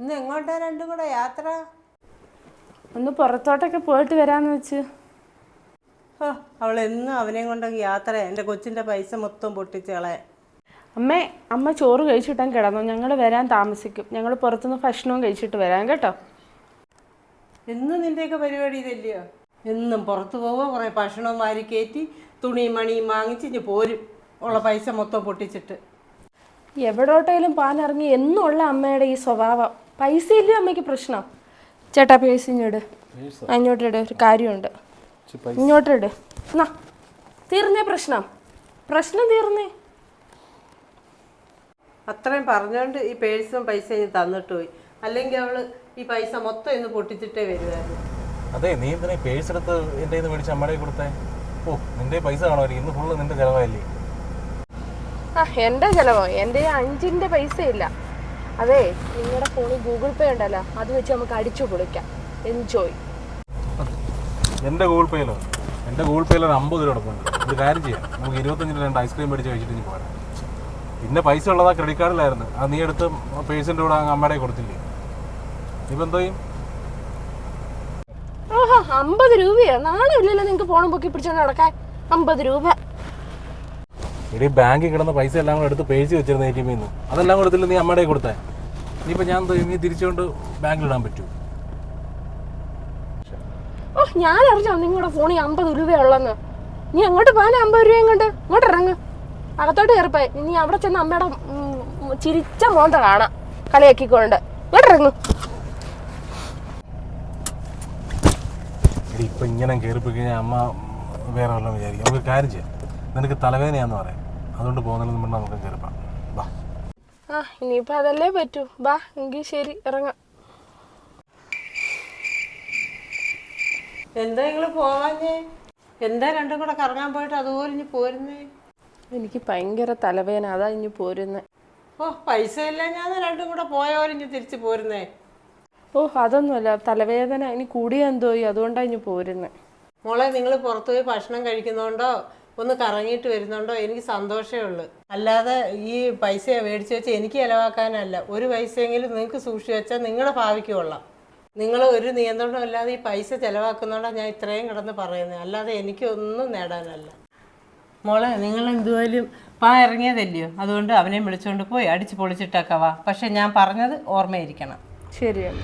ഇന്ന് എങ്ങോട്ടാ രണ്ടും കൂടെ? യാത്ര? ഒന്ന് പുറത്തോട്ടൊക്കെ പോയിട്ട് വരാന്ന് വെച്ച്. ഓ അവൾ എന്നും അവനെയും കൊണ്ടൊക്കെ യാത്ര. എന്റെ കൊച്ചിന്റെ പൈസ മൊത്തം പൊട്ടിച്ചളെ അമ്മേ അമ്മ ചോറ് കഴിച്ചിട്ടാൻ കിടന്നു. ഞങ്ങൾ വരാൻ താമസിക്കും. ഞങ്ങൾ പുറത്തുനിന്ന് ഭക്ഷണവും കഴിച്ചിട്ട് വരാം കേട്ടോ. എന്നും നിന്റെയൊക്കെ പരിപാടി ഇതല്ലയോ? എന്നും പുറത്തു പോവുക കുറേ ഭക്ഷണവും വാരി കയറ്റി തുണിയും മണിയും വാങ്ങിച്ച് ഇനി പോരും ഉള്ള പൈസ മൊത്തം പൊട്ടിച്ചിട്ട്. എവിടോട്ടേലും പാലിറങ്ങി എന്നുള്ള അമ്മയുടെ ഈ സ്വഭാവം. പൈസ ഇല്ലേ അമ്മയ്ക്ക് പ്രശ്നം? ചേട്ടാ പേഴ്സ് ഇങ്ങോട്ട് അങ്ങോട്ട് ഇട് ഒരു കാര്യമുണ്ട്. ഇങ്ങോട്ട് ഇട്. എന്നാ തീർന്നേ പ്രശ്നം. പ്രശ്നം തീർന്നേ. അത്രയും പറഞ്ഞുകൊണ്ട് ഈ പേഴ്സും പൈസ ഇനി തന്നിട്ട് പോയി. അല്ലെങ്കിൽ അവൾ ഈ പൈസ മൊത്തം ഇന്ന് പൊട്ടിച്ചിട്ടേ വരുമായിരുന്നു അതെ നീ എന്തിനാ പേഴ്സ് എടുത്ത് എന്റെ കയ്യിൽ മേടിച്ച് അമ്മയുടെ കൊടുത്തേ? ഓ നിന്റെ പൈസ കാണോ ഇന്ന് ഫുള്ള് നിന്റെ ചെലവായില്ലേ? ആ എന്റെ ചെലവോ? എന്റെ അഞ്ചിന്റെ പൈസ ഇല്ല അതെ നിങ്ങളുടെ ഫോണിൽ ഗൂഗിൾ പേ ഉണ്ടല്ലോ അത് വെച്ച് നമുക്ക് അടിച്ചു പൊളിക്കാം. എൻജോയ് എന്റെ ഗൂഗിൾ പേയിലോ എന്റെ ഗൂഗിൾ പേയിൽ ഒരു അമ്പത് രൂപ കൊടുക്കുന്നുണ്ട്. ഒരു കാര്യം ചെയ്യാം. നമുക്ക് രൂപ രണ്ട് ഐസ്ക്രീം മേടിച്ച് കഴിച്ചിട്ട് ഇനി പോരാം. പിന്നെ പൈസ ഉള്ളതാ ക്രെഡിറ്റ് കാർഡിലായിരുന്നു അത് നീ എടുത്ത് പേഴ്സിന്റെ കൂടെ അമ്മടെ അമ്മയുടെ കൊടുത്തില്ലേ? ഇപ്പം എന്തോ ഓഹോ അമ്പത് രൂപയോ? നാളെ ഇല്ലല്ലോ നിങ്ങൾക്ക് ഫോണും പൊക്കി പിടിച്ചോണ്ട് നടക്കാൻ. അമ്പത് രൂപ. ഇടി ബാങ്കിൽ കിടന്ന പൈസ എല്ലാം കൂടെ എടുത്ത് പേഴ്സി വെച്ചിരുന്ന എ ടി എമ്മിൽ നിന്ന് അതെല്ലാം കൊടുത്തില്ല നീ അമ്മയുടെ കൊടുത്തേ? ഇനിയിപ്പോൾ ഞാൻ ഇനി തിരിച്ചുകൊണ്ട് ബാങ്കിൽ ഇടാൻ പറ്റൂ. ഓ ഞാൻ അറിഞ്ഞോ നിങ്ങളുടെ ഫോണിൽ അമ്പത് രൂപയുള്ളെന്ന്? നീ അങ്ങോട്ട് പോകാൻ അമ്പത് രൂപയും കൊണ്ട് ഇങ്ങോട്ട് ഇറങ്ങ്. അകത്തോട്ട് കയറിപ്പോയി. നീ അവിടെ ചെന്ന് അമ്മയുടെ ചിരിച്ച മോന്ത കാണാം. കളിയാക്കിക്കൊണ്ട്. ഇങ്ങോട്ട് ഇറങ്ങ്. ഇപ്പൊ ഇങ്ങനെ കയറിപ്പോയി കഴിഞ്ഞാൽ അമ്മ വേറെ വല്ലതും വിചാരിക്കും. നമുക്ക് കാര്യം ചെയ്യാം. നിനക്ക് തലവേദനയാന്ന് പറയാം. അതുകൊണ്ട് പോകുന്നില്ലെന്ന് പറഞ്ഞാൽ നമുക്ക് കയറിപ്പാം വാ. ആ ഇനിയിപ്പോൾ അതല്ലേ പറ്റൂ. ബാ എങ്കിൽ ശരി ഇറങ്ങാം. എന്താ നിങ്ങൾ പോവാഞ്ഞേ? എന്താ രണ്ടും കൂടെ കറങ്ങാൻ പോയിട്ട് അതുപോലെ ഇനി പോരുന്നേ? എനിക്ക് ഭയങ്കര തലവേദന അതാ ഇനി പോരുന്നേ. ഓ പൈസ ഇല്ല ഞാൻ രണ്ടും കൂടെ ഇനി തിരിച്ചു പോരുന്നേ? ഓ അതൊന്നുമല്ല തലവേദന ഇനി കൂടിയ എന്തോയി അതുകൊണ്ടാണ് ഇനി പോരുന്നേ. മോളെ നിങ്ങൾ പുറത്തുപോയി ഭക്ഷണം കഴിക്കുന്നോണ്ടോ? ഒന്ന് കറങ്ങിയിട്ട് വരുന്നുണ്ടോ? എനിക്ക് സന്തോഷമേ ഉള്ളൂ. അല്ലാതെ ഈ പൈസ മേടിച്ച് വെച്ച് എനിക്ക് ചിലവാക്കാനല്ല. ഒരു പൈസയെങ്കിലും നിങ്ങൾക്ക് സൂക്ഷിച്ച് വെച്ചാൽ നിങ്ങളുടെ ഭാവിക്ക് കൊള്ളാം. നിങ്ങൾ ഒരു നിയന്ത്രണം അല്ലാതെ ഈ പൈസ ചിലവാക്കുന്നതുകൊണ്ടാണ് ഞാൻ ഇത്രയും കിടന്ന് പറയുന്നത് അല്ലാതെ എനിക്കൊന്നും നേടാനല്ല. മോളെ നിങ്ങൾ എന്തുവായാലും പാ ഇറങ്ങിയതല്ലയോ? അതുകൊണ്ട് അവനെ വിളിച്ചുകൊണ്ട് പോയി അടിച്ച് പൊളിച്ചിട്ടൊക്കെ വാ. പക്ഷെ ഞാൻ പറഞ്ഞത് ഓർമ്മയിരിക്കണം. ശരിയാണ്.